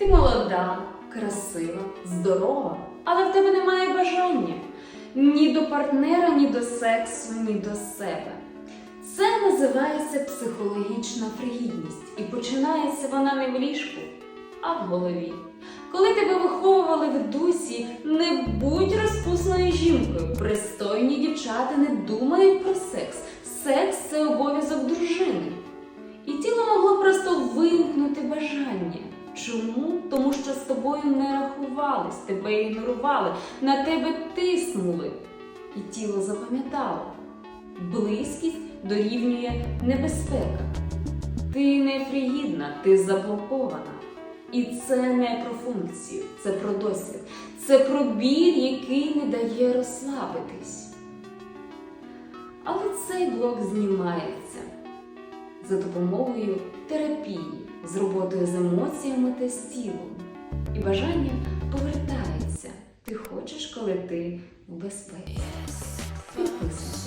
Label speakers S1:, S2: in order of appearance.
S1: Ти молода, красива, здорова, але в тебе немає бажання ні до партнера, ні до сексу, ні до себе. Це називається психологічна фригідність, і починається вона не в ліжку, а в голові. Коли тебе виховували в дусі, не будь розпусною жінкою. Пристойні дівчата не думають про. Секс Тому що з тобою не рахувались, тебе ігнорували, на тебе тиснули. І тіло запам'ятало. Близькість дорівнює небезпека. Ти не фрігідна, ти заблокована. І це не про функцію, це про досвід, це про біль, який не дає розслабитись. Але цей блок знімається за допомогою терапії, з роботою з емоціями та з тілом. І бажання повертається. Ти хочеш, коли ти в безпеці. Підписуйся.